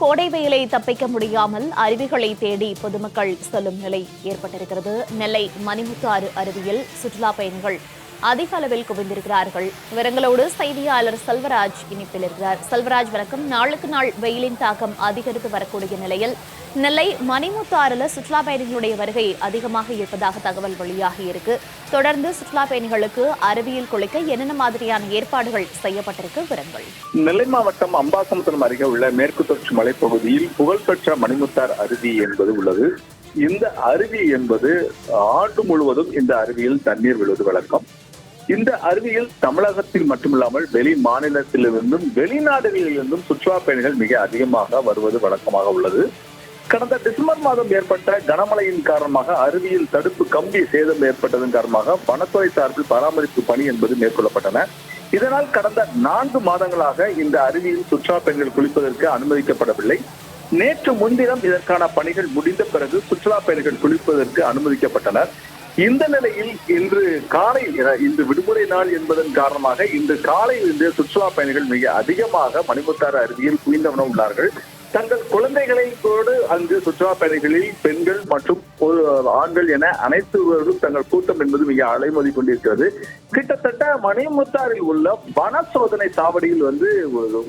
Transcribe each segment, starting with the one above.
கோடை வெயிலை தப்பிக்க முடியாமல் அருவிகளை தேடி பொதுமக்கள் செல்லும் நிலை ஏற்பட்டிருக்கிறது. நெல்லை மணிமுத்தாறு அருவியில் சுற்றுலா பயணிகள் அதிக அளவில் குவிந்திருக்கிறார்கள். விவரங்களோடு செய்தியாளர் செல்வராஜ் இணைப்பில் இருக்கிறார். செல்வராஜ் வணக்கம். நாளுக்கு நாள் வெயிலின் தாக்கம் அதிகரித்து வரக்கூடிய நிலையில் நெல்லை மணிமுத்தாறுல சுற்றுலா பயணிகளுடைய வருகை அதிகமாக இருப்பதாக தகவல் வெளியாகி இருக்கு. தொடர்ந்து சுற்றுலா பயணிகளுக்கு அருவியில் குளிக்க என்னென்ன மாதிரியான ஏற்பாடுகள் செய்யப்பட்டிருக்கு? விவரங்கள். நெல்லை மாவட்டம் அம்பாசமுத்திரம் அருகே உள்ள மேற்கு தொடர்ச்சி மலைப்பகுதியில் புகழ்பெற்ற மணிமுத்தார் அருவி என்பது உள்ளது. இந்த அருவி என்பது ஆண்டு முழுவதும் இந்த அருவியில் தண்ணீர் விழுவது வழக்கம். இந்த அருவியில் தமிழகத்தில் மட்டுமில்லாமல் வெளி மாநிலத்திலிருந்தும் வெளிநாடுகளிலிருந்தும் சுற்றுலா பயணிகள் மிக அதிகமாக வருவது வழக்கமாக உள்ளது. கடந்த டிசம்பர் மாதம் ஏற்பட்ட கனமழையின் காரணமாக அருவியில் தடுப்பு கம்பி சேதம் ஏற்பட்டதன் காரணமாக வனத்துறை சார்பில் பராமரிப்பு பணி என்பது மேற்கொள்ளப்பட்டன. இதனால் கடந்த நான்கு மாதங்களாக இந்த அருவியில் சுற்றுலா பயணிகள் குளிப்பதற்கு அனுமதிக்கப்படவில்லை. நேற்று முன்தினம் இதற்கான பணிகள் முடிந்த பிறகு சுற்றுலா பயணிகள் குளிப்பதற்கு அனுமதிக்கப்பட்டனர். இந்த நிலையில் இன்று காலை இன்று விடுமுறை நாள் என்பதன் காரணமாக இன்று காலையிலிருந்து சுற்றுலா பயணிகள் மிக அதிகமாக மணிமுத்தாறு அருவியில் குவிந்தவன உள்ளார்கள். தங்கள் குழந்தைகளை கூட அங்கு சுற்றுலா பயணிகளில் பெண்கள் மற்றும் ஒரு ஆண்கள் என அனைத்துவர்களும் தங்கள் கூட்டம் என்பது மிக அலைமோதி கொண்டிருக்கிறது. கிட்டத்தட்ட மணிமுத்தாரில் உள்ள வன சோதனை சாவடியில் வந்து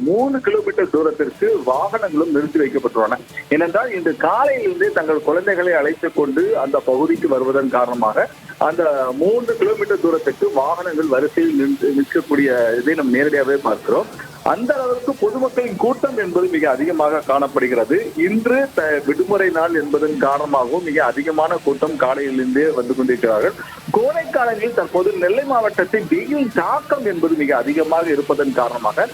மூணு கிலோமீட்டர் தூரத்திற்கு வாகனங்களும் நிறுத்தி வைக்கப்பட்டுள்ளன. ஏனென்றால் இன்று காலையிலிருந்தே தங்கள் குழந்தைகளை அழைத்துக் கொண்டு அந்த பகுதிக்கு வருவதன் காரணமாக அந்த மூன்று கிலோமீட்டர் தூரத்துக்கு வாகனங்கள் வரிசையில் நின்று நிற்கக்கூடிய இதை நாம் நேரடியாகவே பார்க்கிறோம். அந்த அளவுக்கு பொதுமக்களின் கூட்டம் என்பது மிக அதிகமாக காணப்படுகிறது. இன்று த- விடுமுறை நாள் என்பதன் காரணமாகவும் மிக அதிகமான கூட்டம் காலையிலிருந்தே வந்து கொண்டிருக்கிறார்கள். கோடை காலங்களில் தற்போது நெல்லை மாவட்டத்தில் வெயில் தாக்கம் என்பது மிக அதிகமாக இருப்பதன் காரணமாக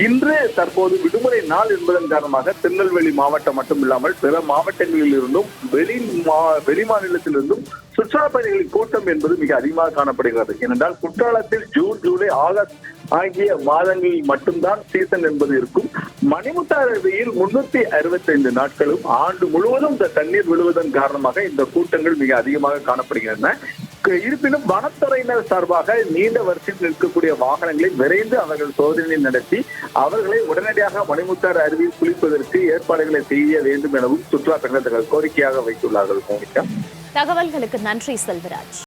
இன்று தற்போது விடுமுறை நாள் என்பதன் காரணமாக திருநெல்வேலி மாவட்டம் மட்டும் இல்லாமல் பிற மாவட்டங்களில் இருந்தும் வெளி மா வெளி மாநிலத்திலிருந்தும் சுற்றுலா பயணிகளின் கூட்டம் என்பது மிக அதிகமாக காணப்படுகிறது. ஏனென்றால் குற்றாலத்தில் ஜூன் ஜூலை ஆகஸ்ட் ஆகிய மாதங்களில் மட்டும்தான் சீசன் என்பது இருக்கும். மணிமுத்தார் அருவியில் முன்னூத்தி அறுபத்தைந்து நாட்களும் ஆண்டு முழுவதும் இந்த தண்ணீர் விழுவதன் காரணமாக இந்த கூட்டங்கள் மிக அதிகமாக காணப்படுகின்றன. இருப்பினும் வனத்துறையினர் சார்பாக நீண்ட வரிசையில் நிற்கக்கூடிய வாகனங்களை விரைந்து அவர்கள் சோதனை நடத்தி அவர்களை உடனடியாக மணிமுத்தார் அருவியில் குளிப்பதற்கு ஏற்பாடுகளை செய்ய வேண்டும் எனவும் சுற்றுலா பயணிகள் கோரிக்கையாக வைத்துள்ளார்கள் தகவல்களுக்கு நன்றி செல்வராஜ்.